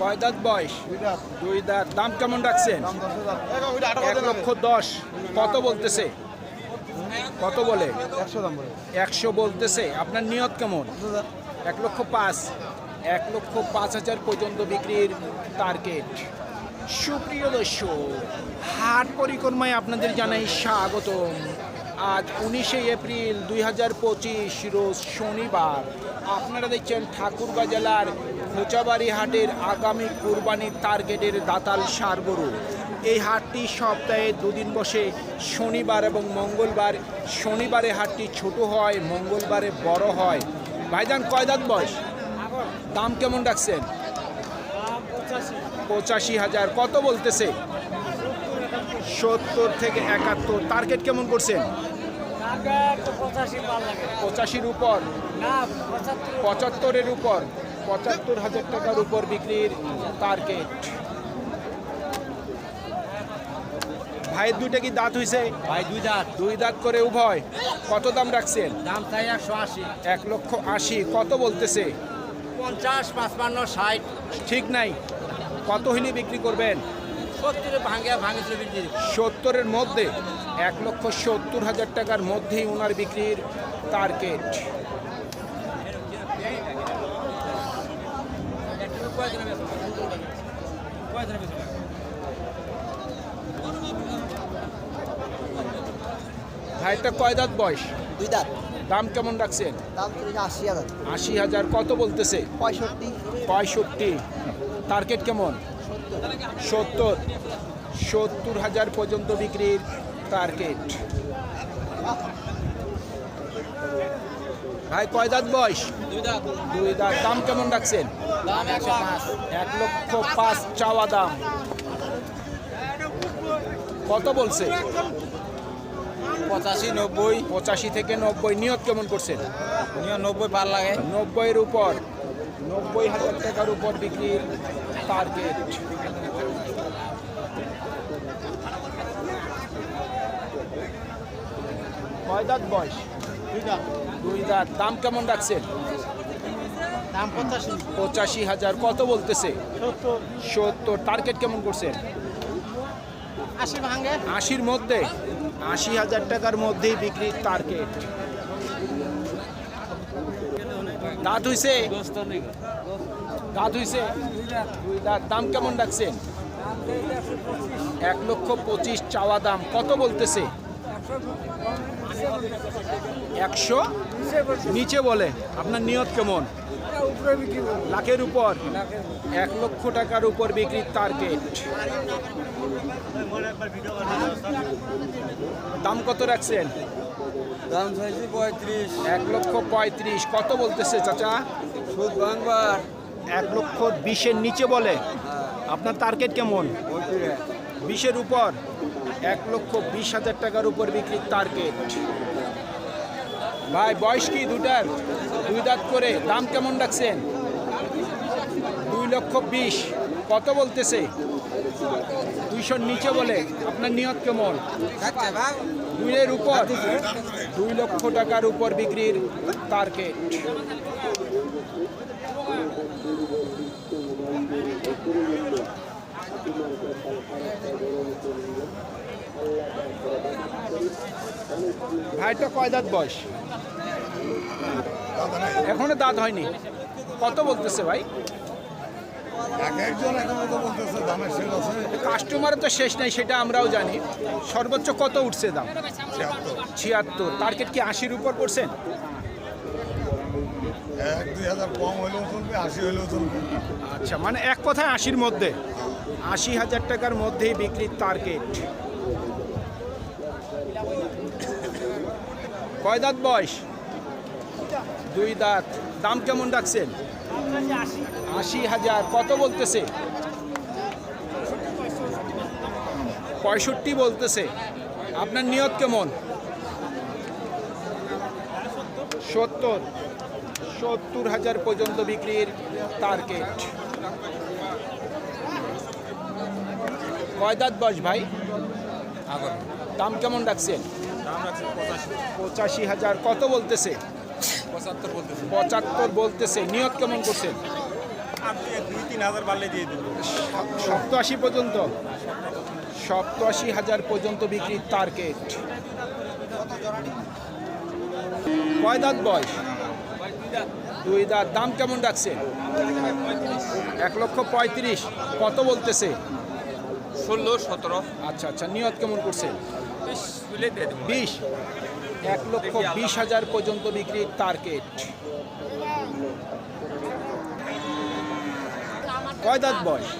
কয় দাঁত বয়স? দুই দাঁত। দাম কেমন রাখছেন? এক লক্ষ দশ। কত বলতেছে? কত বলে? একশো বলতেছে। আপনার নিয়ত কেমন? এক লক্ষ পাঁচ। এক লক্ষ পাঁচ হাজার পর্যন্ত বিক্রির টার্গেট সুপ্রিয় দর্শক হাট পরিক্রমায় আপনাদের জানাই স্বাগতম। আজ উনিশে এপ্রিল দুই হাজার পঁচিশ রোজ শনিবার। আপনারা দেখছেন ঠাকুরগাঁ জেলার খোঁচাবাড়ি হাটের আগামী কুরবানির টার্গেটের দাতাল সারগরু এই হাটটি সপ্তাহে দুদিন বসে শনিবার এবং মঙ্গলবার। শনিবারে হাটটি ছোট হয় মঙ্গলবারে বড় হয়। ভাইজান কয় দাঁত বয়স? দাম কেমন ডাকছেন পঁচাশি হাজার। কত বলতেছে? সত্তর থেকে একাত্তর। টার্গেট কেমন করছেন? পঁচাশির উপর। পঁচাত্তরের উপর। পঁচাত্তর হাজার টাকার উপর বিক্রির টার্গেট ভাইয়ের দুইটা কি দাঁত হয়েছে ভাই দুই দাঁত। দুই দাঁত করে উভয়। কত দাম রাখছেন? দাম চাই একশো আশি। এক লক্ষ আশি। কত বলতেছে? পঞ্চাশ পাঁচপান্ন ষাট। ঠিক নাই। কত হইলে বিক্রি করবেন? সত্তরে ভাঙে ভাঙে বিক্রি। সত্তরের মধ্যে। এক লক্ষ সত্তর হাজার টাকার মধ্যেই ওনার বিক্রির টার্গেট ভাইটা কয় দাঁত বয়স? দুই দাঁত। দাম কেমন রাখছেন? দাম আশি হাজার। আশি হাজার কত বলতেছে? পঁয়ষট্টি। পঁয়ষট্টি। টার্গেট কেমন? সত্তর। সত্তর হাজার পর্যন্ত বিক্রির টার্গেট। ভাই কয় দাঁত বয়স? দুই দাঁত। দাম কেমন রাখছেন? এক লক্ষ পাঁচ চাওয়া দাম। কত বলছে? পঁচাশি নব্বই পঁচাশি থেকে নব্বই। নিয়ত কেমন করছেন? নব্বই পার লাগে। নব্বইয়ের উপর। নব্বই হাজার টাকার উপর বিক্রির টার্গেট কয় দাঁত বয়স? দুই দাঁত। দুই দাম কেমন রাখছেন? দাম পঁচাশি। পঁচাশি হাজার। কত বলতেছে? সত্তর। টার্গেট কেমন করছেন? আশি আশির মধ্যে। আশি হাজার টাকার মধ্যেই বিক্রির টার্গেট। দাঁত হইছে? দাঁত হইছে? দাম কেমন ডাকছেন এক লক্ষ পঁচিশ চাওয়া দাম। কত বলতেছে? একশো? নিচে বলে আপনার নিয়ত কেমন? লাখের উপর। এক লক্ষ টাকার উপর বিক্রির টার্গেট দাম কত রাখছেন? দাম চাইছি পঁয়ত্রিশ। এক লক্ষ পঁয়ত্রিশ। কত বলতেছে চাচা? সুদ ভাঙবার এক লক্ষ বিশের নিচে বলে। আপনার টার্গেট কেমন? বিশের উপর। এক লক্ষ বিশ হাজার টাকার উপর বিক্রির টার্গেট ভাই, বয়স কি দুটার দুই দাঁত করে দাম কেমন রাখছেন? দুই লক্ষ বিশ। কত বলতেছে? দুইশোর নিচে বলে, আপনার নিয়ত কেমন? দুইয়ের উপর, দুই লক্ষ টাকার উপর বিক্রির টার্গেট ভাইটা কয় দাঁত বয়স? এখনও দাঁত হয়নি। কত বলতেছে ভাই? কাস্টমারের তো শেষ নাই সেটা আমরাও জানি। সর্বোচ্চ কত উঠছে দাম? ছিয়াত্তর। টার্গেট কি আশির উপর হলেও আচ্ছা মানে এক কথায় আশির মধ্যে। আশি হাজার টাকার মধ্যেই বিক্রির টার্গেট। কয় দাঁত বয়স? দুই দাঁত। দাম কেমন রাখছেন আশি হাজার। কত বলতেছে? পঁয়ষট্টি বলতেছে। আপনার নিয়ত কেমন? সত্তর। সত্তর হাজার পর্যন্ত বিক্রির টার্গেট কয় দাঁত বয়স ভাই? দাম কেমন রাখছেন পঁচাশি। হাজার কত বলতেছে? পঁচাত্তর বলতেছে। পঁচাত্তর বলতেছে। নিয়ত কেমন করছেন দুই তিন হাজার বাড়লে দিয়ে দেবো। সপ্তআশি পর্যন্ত? সপ্তাশি হাজার পর্যন্ত বিক্রির টার্গেট কয় দাঁত বয়স? দুই দাঁত। দাম কেমন ডাকছে? এক লক্ষ পঁয়ত্রিশ। কত বলতেছে? ষোলো সতেরো। আচ্ছা আচ্ছা। নিয়ত কেমন করছে? বিশ এক লক্ষ বিশ হাজার পর্যন্ত বিক্রির টার্গেট। কয় দাঁত বয়স?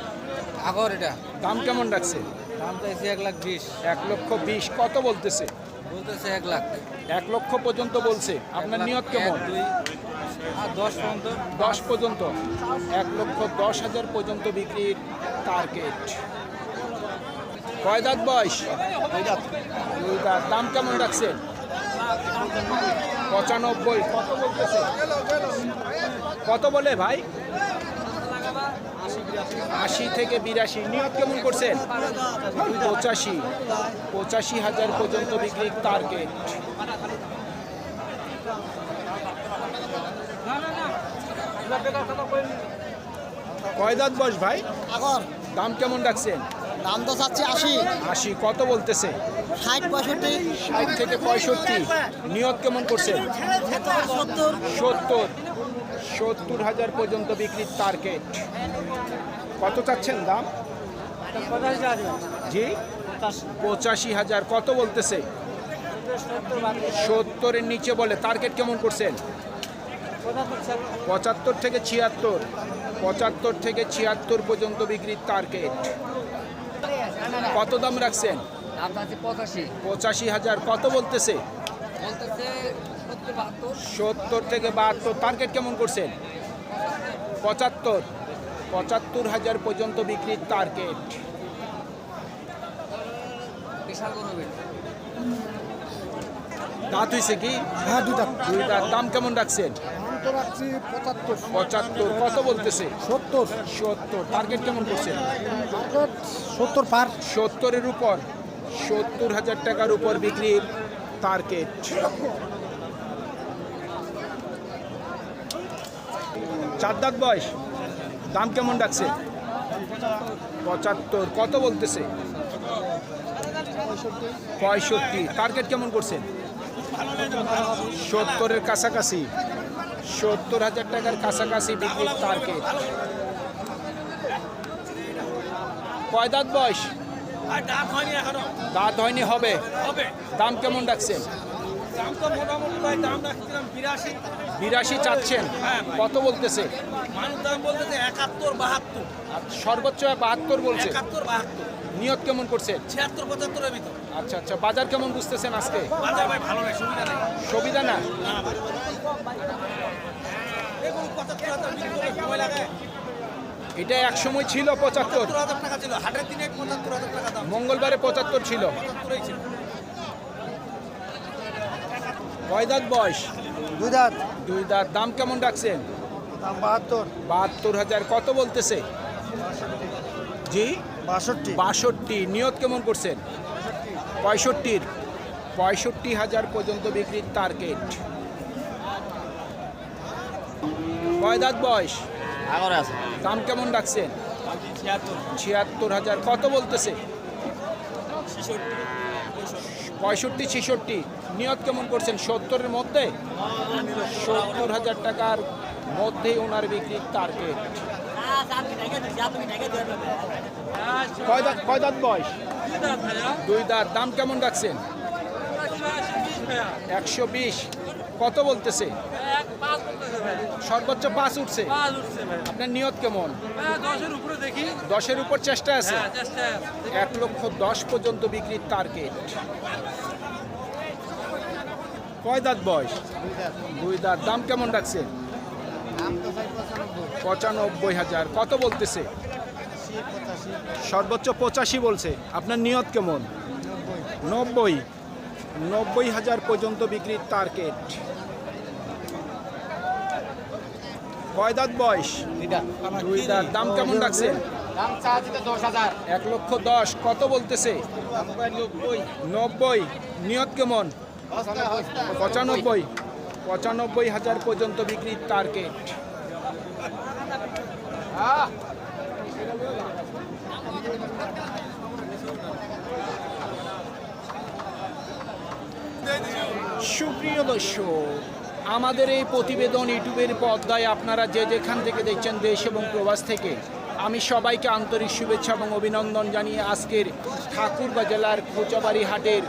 আগর এটা। দাম কেমন রাখছে? দাম চাইছে এক লাখ বিশ। এক লক্ষ বিশ কত বলতেছে? বলতেছে এক লাখ। এক লক্ষ পর্যন্ত বলছে। আপনার নিয়ত কেমন? আর দশ পর্যন্ত। দশ পর্যন্ত। এক লক্ষ দশ হাজার পর্যন্ত বিক্রির টার্গেট। কয় দাঁত বয়স? দুই দাঁত। দাম কেমন রাখছেন পঁচানব্বই। কত বলতেছে? কত বলে ভাই? আশি থেকে বিরাশি। নিয়ত কেমন করছেন? পঁচাশি। পঁচাশি হাজার পর্যন্ত বিক্রির টার্গেট কয় দাঁত বয়স ভাই? দাম কেমন রাখছেন? দাম তো চাচ্ছে আশি। আশি কত বলতেছে? ষাট পঁয়ষট্টি। ষাট থেকে পঁয়ষট্টি। নিয়ত কেমন করছেন সত্তর। সত্তর সত্তর হাজার পর্যন্ত বিক্রির টার্গেট কত চাচ্ছেন দাম? জি? পঁচাশি হাজার কত বলতেছে? সত্তরের নিচে বলে টার্গেট কেমন করছেন? পঁচাত্তর থেকে ছিয়াত্তর। পঁচাত্তর থেকে ছিয়াত্তর পর্যন্ত বিক্রির টার্গেট কত দাম রাখছেন? পঁচাশি। হাজার। কত বলতেছে? বলতেছে সত্তর থেকে বাহাত্তর। টার্গেট কেমন করছেন? পঁচাত্তর। পঁচাত্তর হাজার পর্যন্ত বিক্রির টার্গেট। দাঁত হয়েছে কি? হ্যাঁ দুটা দুই দাঁত। দাম কেমন রাখছেন? তো রাখছি? পঁচাত্তর। পঁচাত্তর। কত বলতেছে? সত্তর। সত্তর। টার্গেট কেমন করছেন সত্তর পার। সত্তরের উপর। সত্তর হাজার টাকার উপর বিক্রির টার্গেট চার দাঁত বয়স। দাম কেমন রাখছে পঁচাত্তর। কত বলতেছে? পঁয়ষট্টি। টার্গেট কেমন করছেন সত্তরের কাছাকাছি। সত্তর হাজার টাকার কাছাকাছি বিক্রির টার্গেট কয় দাঁত বয়স? দাঁত হয়নি হবে। দাম কেমন রাখছেন? দাম তো দাম রাখছিলাম বিরাশি। চাচ্ছেন। হ্যাঁ, কত বলতেছে? সর্বোচ্চ বাহাত্তর বলছে। বাহাত্তর। নিয়ত কেমন করছেন ছিয়াত্তর পঁচাত্তরের ভিতর। আচ্ছা আচ্ছা বাজার কেমন বুঝতেছেন আজকে? বাজার ভাই ভালো নাই সুবিধা নেই। সুবিধা না? এটা এক সময় ছিল পঁচাত্তর। টাকা ছিল। হাটের দিনে পঁচাত্তর হাজার টাকা দাম। মঙ্গলবারে পঁচাত্তর ছিল। কয় দাঁত বয়স? দুই দাঁত। দুই দাঁত। দাম কেমন রাখছেন? দাম বাহাত্তর। বাহাত্তর হাজার। কত বলতেছে? জি? বাষট্টি। বাষট্টি। নিয়ত কেমন করছেন? পঁয়ষট্টির। পঁয়ষট্টি হাজার পর্যন্ত বিক্রির টার্গেট কয় দাঁত বয়স? দাম কেমন ডাকছেন ছিয়াত্তর ছিয়াত্তর হাজার। কত বলতেছে? পঁয়ষট্টি ছেষট্টি। নিয়ত কেমন করছেন? সত্তরের মধ্যে? সত্তর হাজার টাকার মধ্যেই ওনার বিক্রির টার্গেট কয় দাঁত বয়স? দুই দাঁত, দাম কেমন রাখছেন? একশো বিশ। কত বলতেছে? সর্বোচ্চ পাঁচ উঠছে। আপনার নিয়ত কেমন? দশের উপর চেষ্টা আছে। এক লক্ষ দশ পর্যন্ত বিক্রির টার্গেট কয় দাঁত বয়স? দুই দাঁত। দাম কেমন চাই পঁচানব্বই হাজার। কত বলতেছে? সর্বোচ্চ পঁচাশি বলছে। আপনার নিয়ত কেমন? নব্বই। নব্বই হাজার পর্যন্ত বিক্রির টার্গেট কয় দাঁত বয়স? দুই দাঁত দাম কেমন রাখছেন? এক লক্ষ দশ। কত বলতেছে? নব্বই। নিয়ত কেমন? পঁচানব্বই। পঁচানব্বই। হাজার পর্যন্ত বিক্রির টার্গেট সুপ্রিয় দর্শক, আমাদের এই প্রতিবেদন ইউটিউবের পর্দায় আপনারা যে যেখান থেকে দেখছেন দেশ এবং প্রবাস থেকে, আমি সবাইকে আন্তরিক শুভেচ্ছা এবং অভিনন্দন জানিয়ে আজকের ঠাকুরবা জেলার খোঁচাবাড়ি হাটের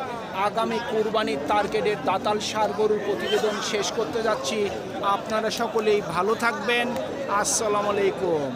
আগামী কুরবানির টার্গেটের দাতাল সার গরুর প্রতিবেদন শেষ করতে যাচ্ছি। আপনারা সকলেই ভালো থাকবেন। আসসালামু আলাইকুম।